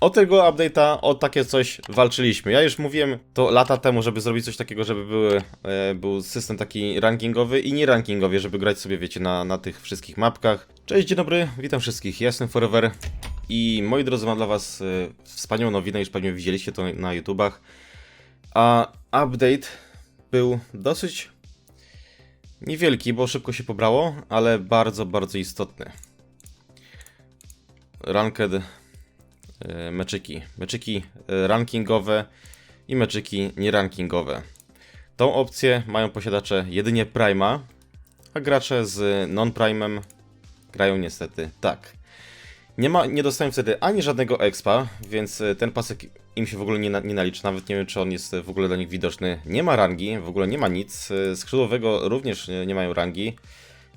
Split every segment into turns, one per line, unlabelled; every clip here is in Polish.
O tego update'a, o takie coś walczyliśmy. Ja już mówiłem to lata temu, żeby zrobić coś takiego, żeby były, e, był system taki rankingowy i nie rankingowy, żeby grać sobie, wiecie, na, na tych wszystkich mapkach. Cześć, dzień dobry, witam wszystkich, ja jestem Forever i moi drodzy, mam dla was e, wspaniałą nowinę, już pewnie widzieliście to na YouTubach. A update był dosyć niewielki, bo szybko się pobrało, ale bardzo, bardzo istotny. Ranked meczyki. Meczyki e, rankingowe i meczyki nierankingowe. Tą opcję mają posiadacze jedynie Prima, a gracze z non-Primem grają niestety tak. Nie, ma, nie dostają wtedy ani żadnego expa, więc e, ten pasek im się w ogóle nie, na, nie nalicza. Nawet nie wiem, czy on jest w ogóle dla nich widoczny. Nie ma rangi, w ogóle nie ma nic. E, Skrzydłowego również nie, nie mają rangi.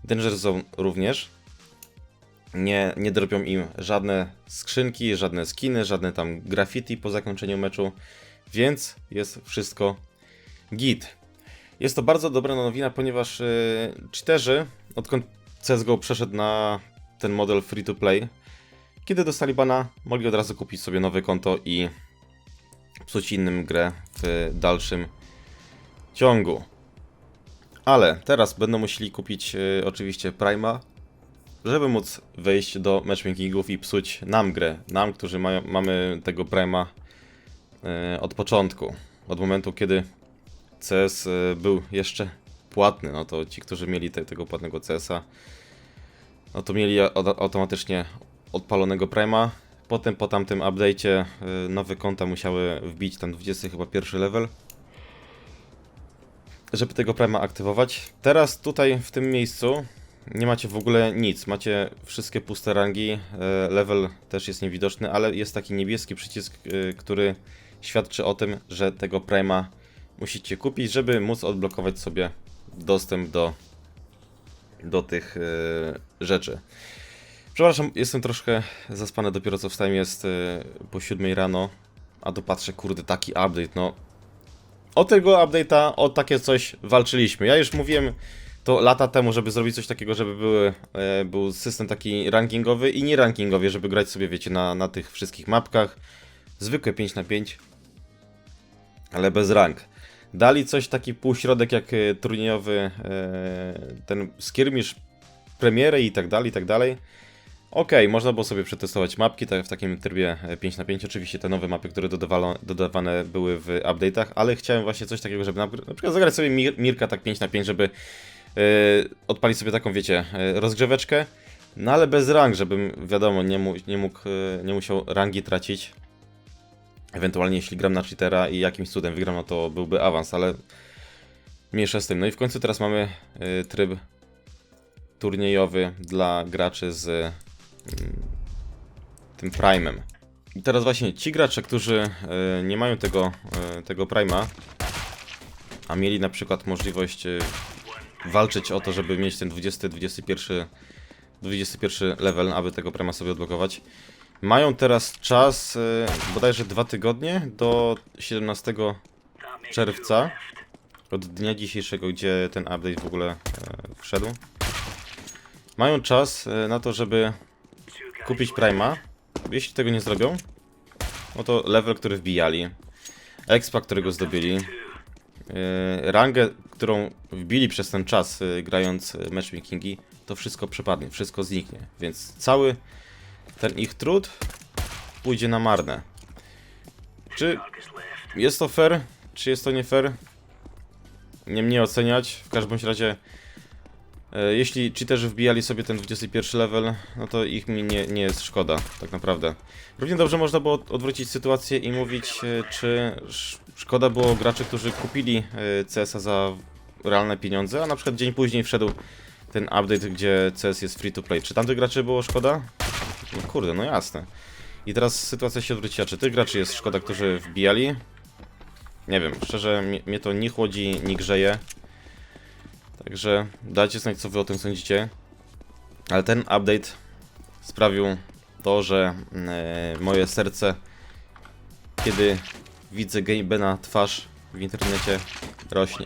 Danger Zone również nie, nie dropią im żadne skrzynki, żadne skiny, żadne tam graffiti po zakończeniu meczu, więc jest wszystko git. Jest to bardzo dobra nowina, ponieważ yy, cheaterzy, odkąd CSGO przeszedł na ten model free to play, kiedy dostali bana, mogli od razu kupić sobie nowe konto i psuć innym grę w dalszym ciągu. Ale teraz będą musieli kupić yy, oczywiście Prima, żeby móc wejść do matchmakingów i psuć nam grę. Nam, którzy mają, mamy tego Prima e, od początku. Od momentu, kiedy CS e, był jeszcze płatny, no to ci, którzy mieli te, tego płatnego CS-a, no to mieli au- automatycznie odpalonego Prima. Potem po tamtym update'cie e, nowe konta musiały wbić tam 20 chyba pierwszy level żeby tego Prima aktywować. Teraz tutaj w tym miejscu nie macie w ogóle nic, macie wszystkie puste rangi, e, level też jest niewidoczny, ale jest taki niebieski przycisk, e, który świadczy o tym, że tego Prima musicie kupić, żeby móc odblokować sobie dostęp do, do tych e, rzeczy. Przepraszam, jestem troszkę zaspany, dopiero co wstałem, jest po 7 rano, a tu patrzę, kurde, taki update, no. O tego update'a, o takie coś walczyliśmy. Ja już mówiłem to lata temu, żeby zrobić coś takiego, żeby były, e, był system taki rankingowy i nie rankingowy, żeby grać sobie, wiecie, na, na tych wszystkich mapkach. Zwykłe 5 na 5 ale bez rank. Dali coś taki półśrodek jak e, turniejowy, e, ten skirmish, premierę i tak dalej, i tak dalej. Okej, można było sobie przetestować mapki tak, w takim trybie e, 5 na 5 oczywiście te nowe mapy, które dodawano, dodawane były w update'ach, ale chciałem właśnie coś takiego, żeby na, na przykład zagrać sobie Mir Mirka tak 5 na 5, żeby odpalić sobie taką, wiecie, yy, rozgrzeweczkę, no ale bez rang, żebym, wiadomo, nie, mu, nie mógł, yy, nie musiał rangi tracić. Ewentualnie jeśli gram na cheatera i jakimś cudem wygram, no to byłby awans, ale mniejsza z tym. No i w końcu teraz mamy tryb turniejowy dla graczy z yy, tym Prime'em. I teraz właśnie ci gracze, którzy nie mają tego, tego Prime'a, a mieli na przykład możliwość walczyć o to, żeby mieć ten 20, 21, 21 level, aby tego prema sobie odblokować. Mają teraz czas e, bodajże dwa tygodnie do 17 czerwca od dnia dzisiejszego, gdzie ten update w ogóle e, wszedł. Mają czas e, na to, żeby kupić Prima. Jeśli tego nie zrobią, no to level, który wbijali, expa, którego zdobyli, rangę, którą wbili przez ten czas e, grając e, matchmakingi, to wszystko przepadnie, wszystko zniknie. Więc cały ten ich trud pójdzie na marne. Czy jest to fair? Czy jest to nie fair? Nie mnie oceniać. W każdym razie, e, jeśli cheaterzy wbijali sobie ten 21 level, no to ich mi nie, nie jest szkoda, tak naprawdę. Równie dobrze można było odwrócić sytuację i mówić, e, czy sz- szkoda było graczy, którzy kupili e, CS-a za realne pieniądze, a na przykład dzień później wszedł ten update, gdzie CS jest free to play. Czy tamtych graczy było szkoda? No kurde, no jasne. I teraz sytuacja się odwróciła. Czy tych graczy jest szkoda, którzy wbijali? Nie wiem, szczerze mnie to nie chłodzi, nie grzeje. Także dajcie znać, co wy o tym sądzicie. Ale ten update sprawił to, że e, moje serce, kiedy widzę Gabena twarz w internecie, rośnie.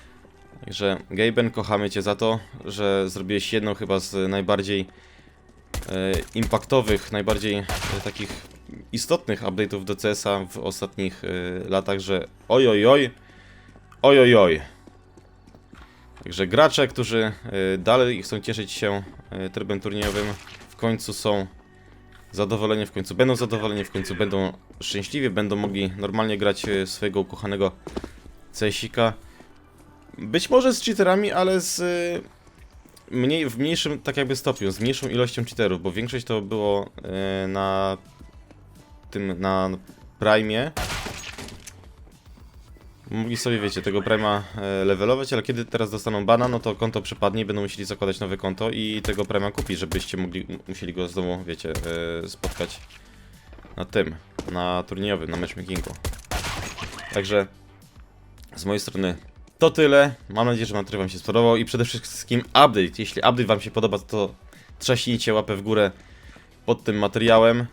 Także Gaben, kochamy Cię za to, że zrobiłeś jedną chyba z najbardziej e, impaktowych, najbardziej e, takich istotnych update'ów do CS-a w ostatnich latach, że oj oj oj, oj oj oj. Także gracze, którzy y, dalej chcą cieszyć się y, trybem turniejowym, w końcu są zadowoleni, w końcu będą zadowoleni, w końcu będą szczęśliwi, będą mogli normalnie grać y, swojego ukochanego CS-ika. Być może z cheaterami, ale z mniej, w mniejszym tak jakby stopniu, z mniejszą ilością cheaterów, bo większość to było na tym, na Prime. Mogli sobie, wiecie, tego Prima e, levelować, ale kiedy teraz dostaną bana, no to konto przepadnie i będą musieli zakładać nowe konto i tego Prima kupić, żebyście mogli, musieli go znowu, wiecie, e, spotkać na tym, na turniejowym, na matchmakingu. Także z mojej strony to tyle. Mam nadzieję, że materiał Wam się spodobał i przede wszystkim update. Jeśli update Wam się podoba, to trzaśnijcie łapę w górę pod tym materiałem.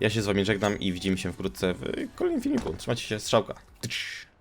Ja się z Wami żegnam i widzimy się wkrótce w kolejnym filmiku. Trzymajcie się, strzałka.